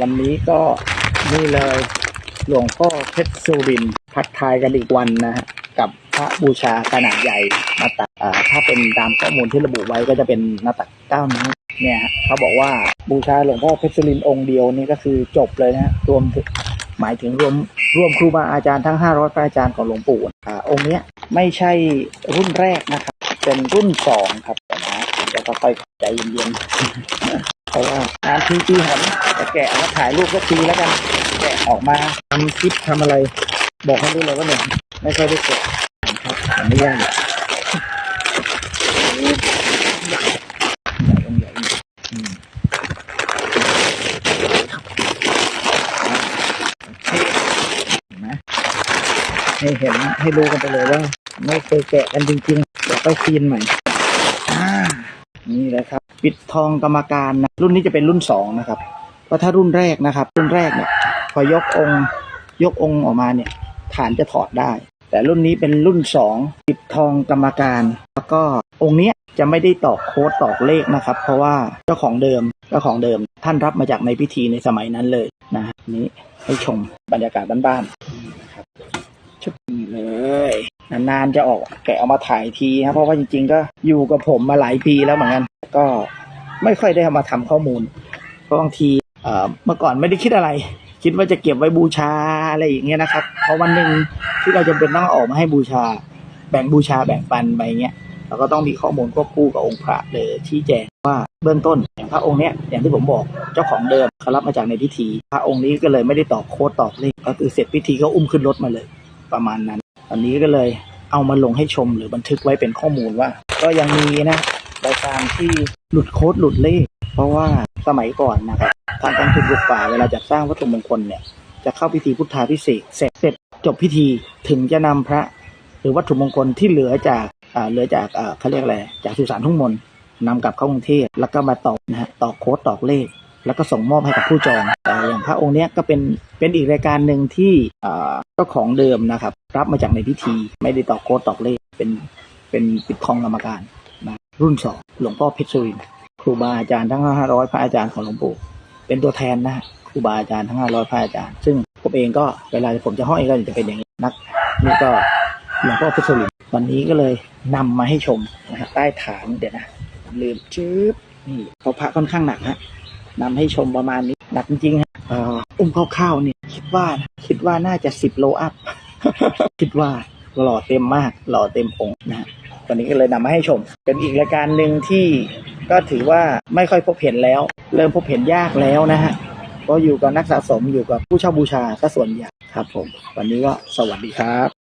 วันนี้ก็นี่เลยหลวงพ่อเพชรสุรินทร์พัดทายกันอีกวันนะฮะกับพระบูชาขนาดใหญ่หน้าตักถ้าเป็นตามข้อมูลที่ระบุไว้ก็จะเป็นหน้าตักเก้านิ้วเนี่ยฮะเขาบอกว่าบูชาหลวงพ่อเพชรสุรินทร์องค์เดียวนี่ก็คือจบเลยนะฮะรวมหมายถึงรวมรวมครูบาอาจารย์ทั้ง 500พระอาจารย์ของหลวงปู่อ่าองค์เนี้ยไม่ใช่รุ่นแรกนะครับ เป็นรุ่นสองครับนะเดี๋ยวค่อยๆใจเย็นๆเพราะว่านานทีปีหน แกะมาถ่ายรูปก็ทีแล้วกัน แกะออกมาทำคลิปทำอะไร บอกให้รู้เลยว่าเนี่ยไม่ค่อยได้แกะครับอนุญาตใหญ่ต้องใหญ่อืมเห็นไหมให้เห็นให้รู้กันไปเลยว่าไม่เคยแกะกันจริงๆเดี๋ยวค่อยซีนใหม่อ่านี่แหละครับ ปิดทองกรรมการนะ รุ่นนี้จะเป็นรุ่นสองนะครับ เพราะถ้ารุ่นแรกนะครับ รุ่นแรกเนี่ยพอยกองค์ยกองค์ออกมาเนี่ยฐานจะถอดได้ แต่รุ่นนี้เป็นรุ่นสองปิดทองกรรมการ แล้วก็องค์เนี้ยจะไม่ได้ตอกโค้ดตอกเลขนะครับ เพราะว่าเจ้าของเดิมเจ้าของเดิม ท่านรับมาจากในพิธีในสมัยนั้นเลยนะนี้ให้ชมบรรยากาศบ้านๆนี่นะครับชุดนี้เลยนานๆจะออกแกะเอามาถ่ายทีครับเพราะว่าจริง ๆ ก็อยู่กับผมมาหลายปีแล้วเหมือนกัน ก็ไม่ค่อยได้เอามาทำข้อมูลเพราะบางที เมื่อก่อนไม่ได้คิดอะไร คิดว่าจะเก็บไว้บูชาอะไรอย่างเงี้ยนะครับ เพราะวันหนึ่งที่เราจะเป็นต้องออกมาให้บูชา แบ่งบูชาแบ่งปันไปเงี้ยเราก็ต้องมีข้อมูลควบคู่กับองค์พระเลยชี้แจงว่าเบื้องต้นอย่างพระองค์เนี้ยอย่างที่ผมบอกเจ้าของเดิมเขารับมาจากในพิธี พระองค์นี้ก็เลยไม่ได้ตอกโค้ดตอกเลขก็คือเสร็จพิธีก็อุ้มขึ้นรถมาเลยประมาณนั้นตอนนี้ก็เลยเอามาลงให้ชมหรือบันทึกไว้เป็นข้อมูลว่า ก็ยังมีนะรายการที่หลุดโค้ดหลุดเลข เพราะว่าสมัยก่อนนะครับ ทางการถูกบุกป่าเวลาจัดสร้างวัตถุมงคลเนี่ยจะเข้าพิธีพุทธาพิเศษเสร็จเสร็จจบพิธีถึงจะนำพระ หรือวัตถุมงคลที่เหลือจากอ่าเหลือจากอ่าเขาเรียกอะไรจากสุสานทุ่งมนต์นำกลับเข้ากรุงเทพแล้วก็มาตอกนะฮะตอกโค้ดตอกเลข แล้วก็ส่งมอบให้กับผู้จองอย่างพระองค์เนี้ยก็เป็นเป็นอีกรายการหนึ่งที่อ่าเจ้าของเดิมนะครับ รับมาจากในพิธีไม่ได้ตอกโค้ดตอกเลขเป็นเป็นปิดทองกรรมการนะรุ่นสองหลวงพ่อเพชรสุรินครูบาอาจารย์ทั้งห้าร้อยพระอาจารย์ของหลวงปู่ เป็นตัวแทนนะครูบาอาจารย์ทั้งห้าร้อยพระอาจารย์ ซึ่งผมเองก็เวลาผมจะห้อยก็จะเป็นอย่างนี้นักนี่ก็หลวงพ่อพชรสุรินทร์วันนี้ก็เลยนำมาให้ชมนะฮะใต้ฐานเดี๋ยวนะลืมจื๊บนี่เขาพระค่อนข้างหนักฮะนำให้ชมประมาณนี้หนักจริงฮะอ,อุ้มคร่าวๆเนี่ยคิดว่านะคิดว่าน่าจะสิบโลอัพคิดว่าหล่อเต็มมากหล่อเต็มองนะฮะวันนี้ก็เลยนำมาให้ชม เป็นอีกรายการหนึ่งที่ ก็ถือว่าไม่ค่อยพบเห็นแล้ว เริ่มพบเห็นยากแล้วนะฮะก็อยู่กับนักสะสมอยู่กับผู้เช่าบูชาซะส่วนใหญ่ครับผม วันนี้ก็สวัสดีครับ